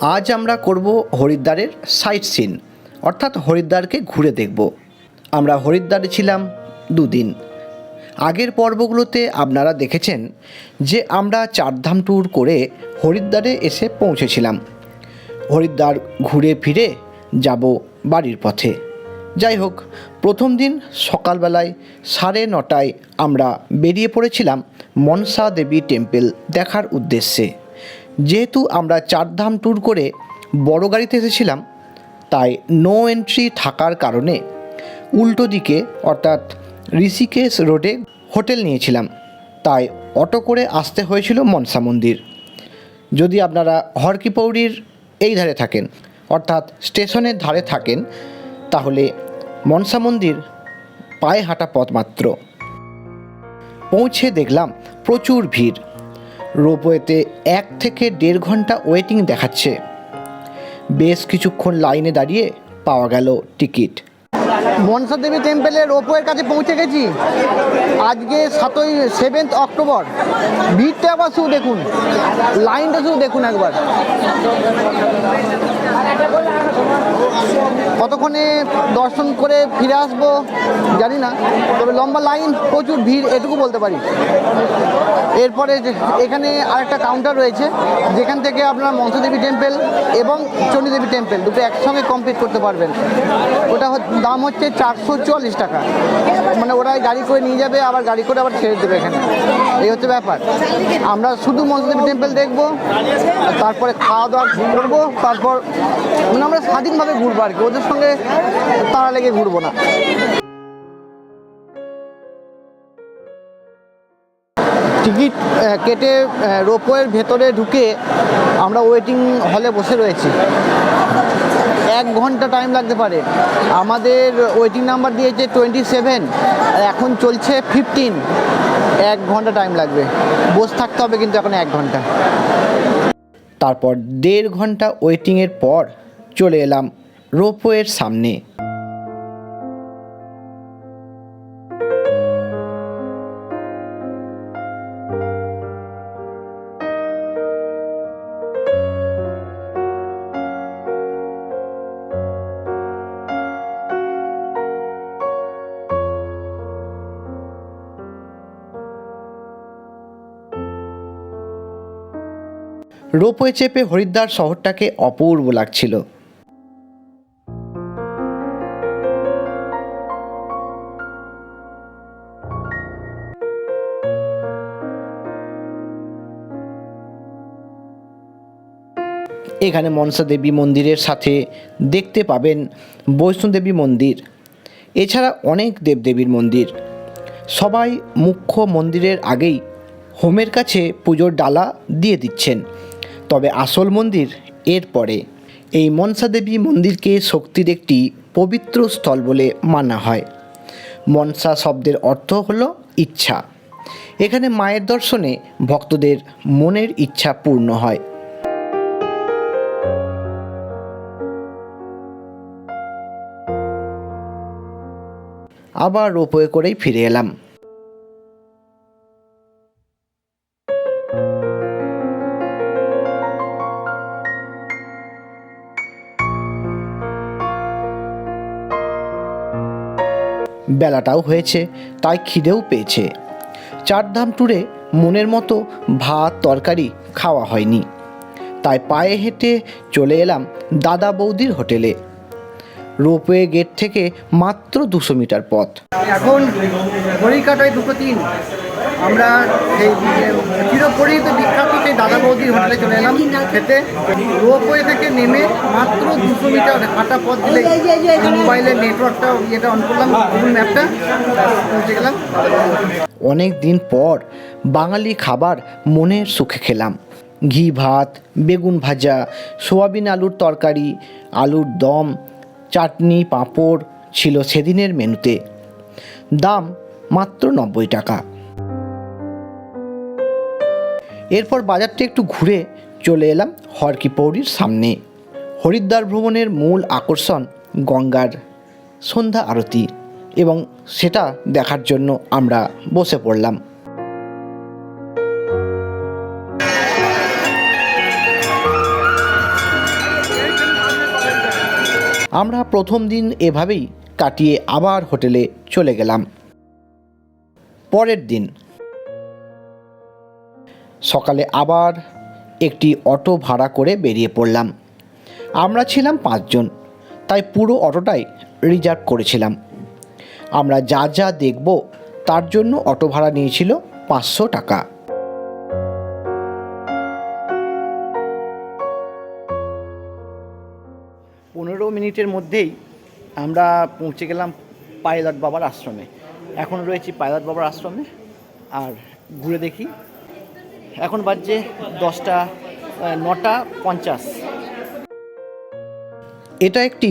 আজ আমরা করব হরিদ্বারের সাইট সিন, অর্থাৎ হরিদ্বারকে ঘুরে দেখব। আমরা হরিদ্বারে ছিলাম দুদিন। আগের পর্বগুলোতে আপনারা দেখেছেন যে আমরা চারধাম ট্যুর করে হরিদ্বারে এসে পৌঁছেছিলাম। হরিদ্বার ঘুরে ফিরে যাব বাড়ির পথে। যাই হোক, প্রথম দিন সকালবেলায় সাড়ে নটায় আমরা বেরিয়ে পড়েছিলাম মনসা দেবী টেম্পল দেখার উদ্দেশ্যে। যেহেতু আমরা চারধাম ট্যুর করে বড় গাড়িতে এসেছিলাম, তাই নো এন্ট্রি থাকার কারণে উল্টো দিকে, অর্থাৎ ঋষিকেশ রোডে হোটেল নিয়েছিলাম। তাই অটো করে আসতে হয়েছিল মনসা মন্দির। যদি আপনারা হরকিপৌরির এই ধারে থাকেন, অর্থাৎ স্টেশনের ধারে থাকেন, তাহলে মনসা মন্দির পায়ে হাঁটা পথ মাত্র পৌঁছে দেখলাম প্রচুর ভিড়। রোপওয়েতে এক থেকে দেড় ঘণ্টা ওয়েটিং দেখাচ্ছে। বেশ কিছুক্ষণ লাইনে দাঁড়িয়ে পাওয়া গেল টিকিট। মনসা দেবী টেম্পেলে রোপওয়ের কাছে পৌঁছে গেছি। আজকে সাতই সেভেন্থ অক্টোবর ভিড়টা একবার শুধু দেখুন। লাইনটা শুধু দেখুন একবার। কতক্ষণে দর্শন করে ফিরে আসব, জানি না, তবে লম্বা লাইন, প্রচুর ভিড়, এটুকু বলতে পারি। এরপরে এখানে আরেকটা কাউন্টার রয়েছে, যেখান থেকে আপনারা মনসা দেবী টেম্পেল এবং চণ্ডী দেবী টেম্পেল দুটো একসঙ্গে কমপ্লিট করতে পারবেন। ওটা দাম হচ্ছে চারশো চুয়াল্লিশ টাকা। মানে ওরা গাড়ি করে নিয়ে যাবে, আবার গাড়ি করে আবার ছেড়ে দেবে এখানে। এই হচ্ছে ব্যাপার। আমরা শুধু মনসা দেবী টেম্পেল দেখব, তারপরে খাওয়া দাওয়া করব তারপর মানে আমরা স্বাধীনভাবে ঘুরবো আর কি। ওদের সঙ্গে তাড়া লেগে ঘুরবো না। টিকিট কেটে রোপওয়ের ভেতরে ঢুকে আমরা ওয়েটিং হলে বসে রয়েছি। এক ঘণ্টা টাইম লাগতে পারে। আমাদের ওয়েটিং নাম্বার দিয়েছে টোয়েন্টি সেভেন আর এখন চলছে ফিফটিন এক ঘণ্টা টাইম লাগবে। বসে থাকতে হবে কিন্তু এখন এক ঘণ্টা। তারপর দেড় ঘণ্টা ওয়েটিংয়ের পর চলে এলাম রোপওয়ের সামনে। রোপওয়ে চেপে হরিদ্বার শহরটাকে অপূর্ব লাগছিল। এখানে মনসা দেবী মন্দিরের সাথে দেখতে পাবেন বৈষ্ণোদেবী মন্দির। এছাড়া অনেক দেবদেবীর মন্দির। সবাই মুখ্য মন্দিরের আগেই হোমের কাছে পুজোর ডালা দিয়ে দিচ্ছেন। তবে আসল মন্দির এর পরে। এই মনসা দেবী মন্দিরকে শক্তির একটি পবিত্র স্থল বলে মানা হয়। মনসা শব্দের অর্থ হলো ইচ্ছা। এখানে মায়ের দর্শনে ভক্তদের মনের ইচ্ছা পূর্ণ হয়। আবার রোপওয়ে করেই ফিরে এলাম। বেলাটাও হয়েছে, তাই খিদেও পেয়েছে। চারধাম ট্যুরে মনের মতো ভাত, তরকারি খাওয়া হয়নি। তাই পায়ে হেঁটে চলে এলাম দাদা বৌদির হোটেলে। রোপওয়ে গেট থেকে মাত্র দুশো মিটার পথ। এখন ঘড়ি কাটায় দুটো তিন। আমরা সেই চিরপরিচিত বিখ্যাত সেই দাদা বৌদির হোটেলে চলে এলাম খেতে। রোপওয়ে থেকে নেমে মাত্র দুশো মিটার হাঁটা পথ দিলে মোবাইলের নেটওয়ার্কটা ইয়েটা অন করলাম গুগল ম্যাপটা পৌঁছে গেলাম। অনেক দিন পর বাঙালি খাবার মনের সুখে খেলাম। ঘি ভাত বেগুন ভাজা সোয়াবিন আলুর তরকারি আলুর দম চাটনি, পাঁপড় ছিল সেদিনের মেনুতে। দাম মাত্র নব্বই টাকা। এরপর বাজারটা একটু ঘুরে চলে এলাম হরকি পৌরির সামনে। হরিদ্বার ভ্রমণের মূল আকর্ষণ গঙ্গার সন্ধ্যা আরতি এবং সেটা দেখার জন্য আমরা বসে পড়লাম। আমরা প্রথম দিন এভাবেই কাটিয়ে আবার হোটেলে চলে গেলাম। পরের দিন। সকালে আবার একটি অটো ভাড়া করে বেরিয়ে পড়লাম। আমরা ছিলাম পাঁচজন, তাই পুরো অটোটাই রিজার্ভ করেছিলাম। আমরা যা যা দেখব, তার জন্য অটো ভাড়া নিয়েছিল পাঁচশো টাকা। মিনিটের মধ্যেই আমরা পৌঁছে গেলাম পাইলট বাবার আশ্রমে। এখন রয়েছি পাইলট বাবার আশ্রমে, আর ঘুরে দেখি। এখন বাজছে দশটা নটা পঞ্চাশ। এটা একটি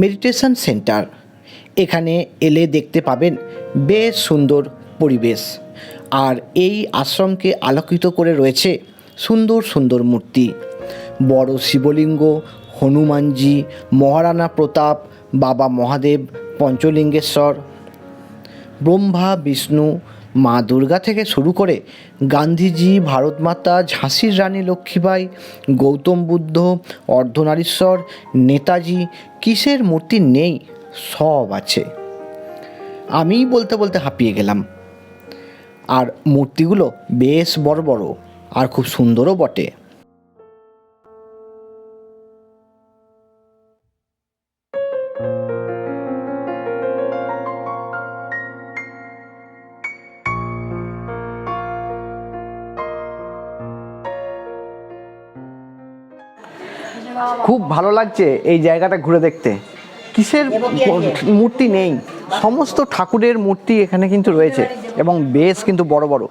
মেডিটেশন সেন্টার। এখানে এলে দেখতে পাবেন বেশ সুন্দর পরিবেশ। আর এই আশ্রমকে আলোকিত করে রয়েছে সুন্দর সুন্দর মূর্তি। বড় শিবলিঙ্গ হনুমানজি, মহারানা প্রতাপ, বাবা মহাদেব, পঞ্চলিঙ্গেশ্বর। ব্রহ্মা, বিষ্ণু, মা দুর্গা থেকে শুরু করে গান্ধীজি, ভারতমাতা, ঝাঁসির রানী লক্ষ্মীবাই, গৌতম বুদ্ধ, অর্ধনারীশ্বর, নেতাজি, কিসের মূর্তি নেই, সব আছে। আমিই বলতে বলতে হাঁপিয়ে গেলাম। আর মূর্তিগুলো বেশ বড় বড়, আর খুব সুন্দরও বটে। খুব ভালো লাগছে এই জায়গাটা ঘুরে দেখতে। কিসের মূর্তি নেই। সমস্ত ঠাকুরের মূর্তি এখানে কিন্তু রয়েছে এবং বেশ কিন্তু বড় বড়।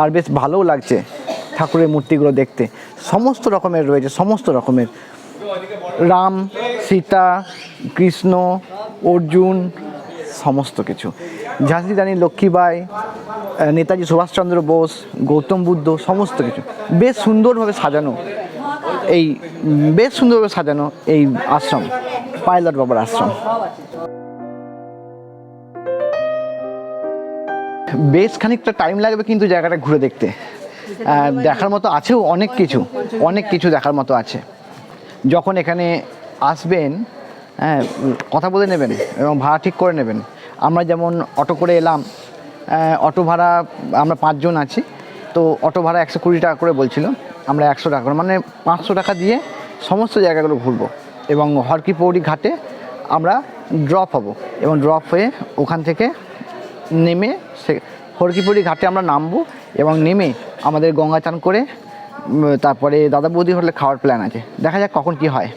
আর বেশ ভালোও লাগছে ঠাকুরের মূর্তিগুলো দেখতে। সমস্ত রকমের রয়েছে সমস্ত রকমের। রাম সীতা কৃষ্ণ অর্জুন সমস্ত কিছু। ঝাঁসি রানী লক্ষ্মীবাই নেতাজি সুভাষচন্দ্র বোস গৌতম বুদ্ধ সমস্ত কিছু। বেশ সুন্দরভাবে সাজানো। এই বেশ সুন্দরভাবে সাজানো এই আশ্রম, পাইলট বাবার আশ্রম। বেশ খানিকটা টাইম লাগবে কিন্তু জায়গাটা ঘুরে দেখতে। দেখার মতো আছেও অনেক কিছু অনেক কিছু দেখার মতো আছে। যখন এখানে আসবেন হ্যাঁ কথা বলে নেবেন এবং ভাড়া ঠিক করে নেবেন। আমরা যেমন অটো করে এলাম অটো ভাড়া, আমরা পাঁচজন আছি, তো অটো ভাড়া একশো কুড়ি টাকা করে বলছিল। আমরা একশো টাকা করে মানে পাঁচশো টাকা দিয়ে সমস্ত জায়গাগুলো ঘুরবো। এবং হরকি পৌরি ঘাটে আমরা ড্রপ হব। এবং ড্রপ হয়ে ওখান থেকে নেমে সে হরকিপুরি ঘাটে আমরা নামবো এবং নেমে আমাদের গঙ্গা চান করে তারপরে দাদা বৌদি হোটেলে খাওয়ার প্ল্যান আছে। দেখা যাক কখন কি হয়।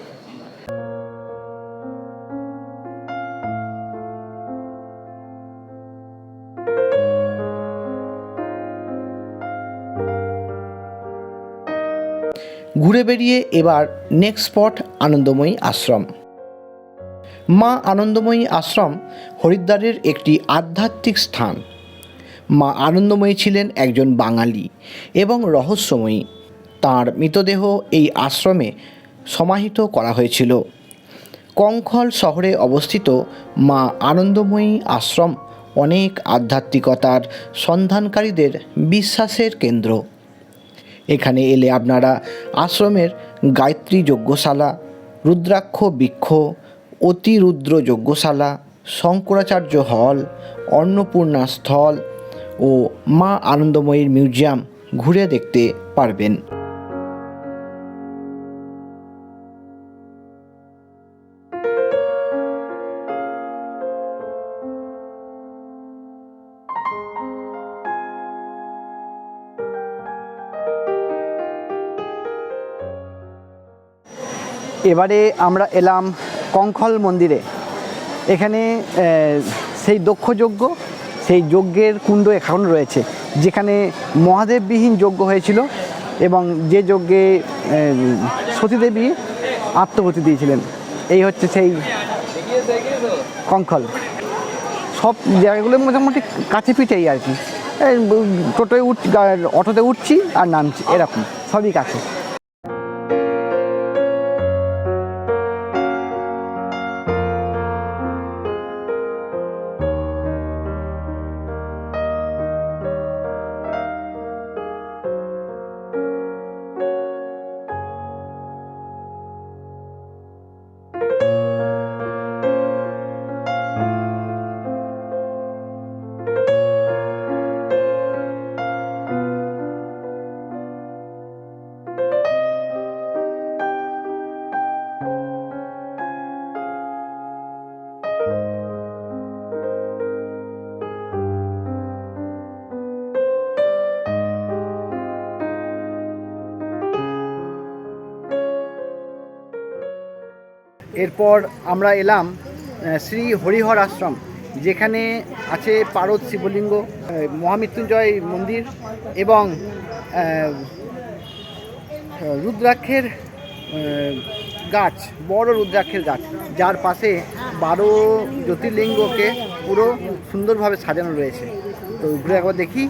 ঘুরে বেরিয়ে এবার নেক্সট স্পট আনন্দময়ী আশ্রম। মা আনন্দময়ী আশ্রম হরিদ্বারের একটি আধ্যাত্মিক স্থান। মা আনন্দময়ী ছিলেন একজন বাঙালি এবং রহস্যময়ী। তার মৃতদেহ এই আশ্রমে সমাহিত করা হয়েছিল। কঙ্খল শহরে অবস্থিত মা আনন্দময়ী আশ্রম অনেক আধ্যাত্মিকতার সন্ধানকারীদের বিশ্বাসের কেন্দ্র। এখানে এলে আপনারা আশ্রমের গায়ত্রী যজ্ঞশালা, রুদ্রাক্ষ বৃক্ষ অতিরুদ্র যজ্ঞশালা, শঙ্করাচার্য হল অন্নপূর্ণা স্থল ও মা আনন্দময়ীর মিউজিয়াম ঘুরে দেখতে পারবেন। এবারে আমরা এলাম কঙ্খল মন্দিরে। এখানে সেই দক্ষ যজ্ঞ সেই যজ্ঞের কুণ্ড এখন রয়েছে, যেখানে মহাদেববিহীন যজ্ঞ হয়েছিল এবং যে যজ্ঞে সতীদেবী আত্মহতি দিয়েছিলেন। এই হচ্ছে সেই কঙ্খল। সব জায়গাগুলো মোটামুটি কাছে পিঠেই আর কি। টোটোয় উঠ, অটোতে উঠছি আর নামছি, এরকম, সবই কাছে। এরপর আমরা এলাম শ্রী হরিহর আশ্রম, যেখানে আছে পারদ শিবলিঙ্গ মহামৃত্যুঞ্জয় মন্দির এবং রুদ্রাক্ষের গাছ, বড় রুদ্রাক্ষের গাছ, যার পাশে বারো জ্যোতির্লিঙ্গকে পুরো সুন্দরভাবে সাজানো রয়েছে। তো ঘুরে একবার দেখি।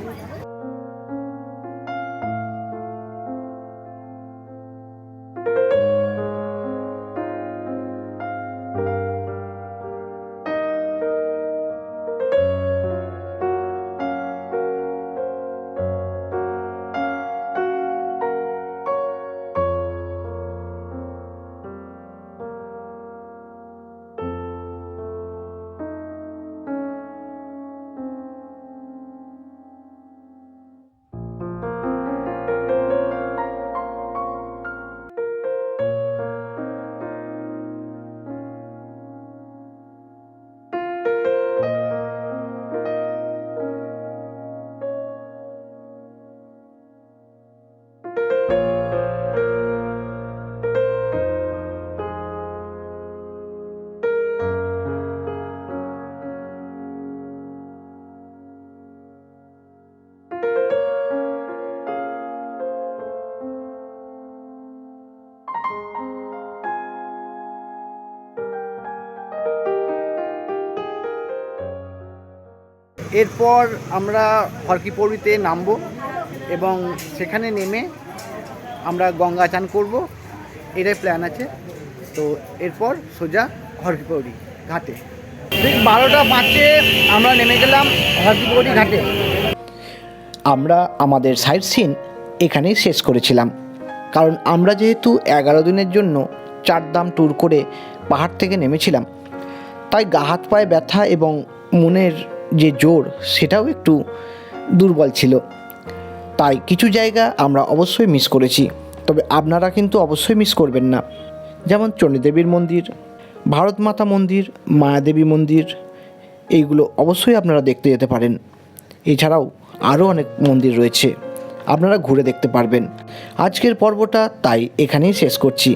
এরপর আমরা হরকিপৌরিতে নামবো এবং সেখানে নেমে আমরা গঙ্গা চান করব। এটাই প্ল্যান আছে। তো এরপর সোজা হরকিপৌরি ঘাটে। ঠিক বারোটা পাঁচে আমরা নেমে গেলাম হরকিপৌরি ঘাটে। আমরা আমাদের সাইট সিন এখানেই শেষ করেছিলাম। কারণ আমরা যেহেতু এগারো দিনের জন্য চারদাম ট্যুর করে পাহাড় থেকে নেমেছিলাম, তাই গা হাত পায়ে ব্যথা এবং মনের যে জোর, সেটাও একটু দুর্বল ছিল। তাই কিছু জায়গা আমরা অবশ্যই মিস করেছি, তবে আপনারা কিন্তু অবশ্যই মিস করবেন না। যেমন চণ্ডীদেবীর মন্দির ভারত মাতা মন্দির, মায়াদেবী মন্দির, এইগুলো অবশ্যই আপনারা দেখতে যেতে পারেন। এছাড়াও আরও অনেক মন্দির রয়েছে, আপনারা ঘুরে দেখতে পারবেন। আজকের পর্বটা তাই এখানেই শেষ করছি।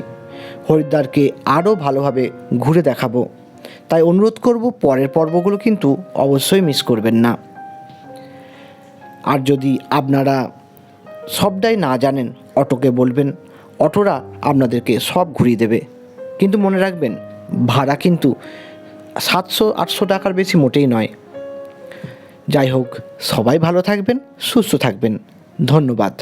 হরিদ্বারকে আরও ভালোভাবে ঘুরে দেখাবো। তাই অনুরোধ করব পরের পর্বগুলো কিন্তু অবশ্যই মিস করবেন না। আর যদি আপনারা সবটাই না জানেন, অটোকে বলবেন, অটোরা আপনাদেরকে সব ঘুরিয়ে দেবে। কিন্তু মনে রাখবেন, ভাড়া কিন্তু সাতশো, আটশো টাকার বেশি মোটেই নয়। যাই হোক, সবাই ভালো থাকবেন, সুস্থ থাকবেন। ধন্যবাদ।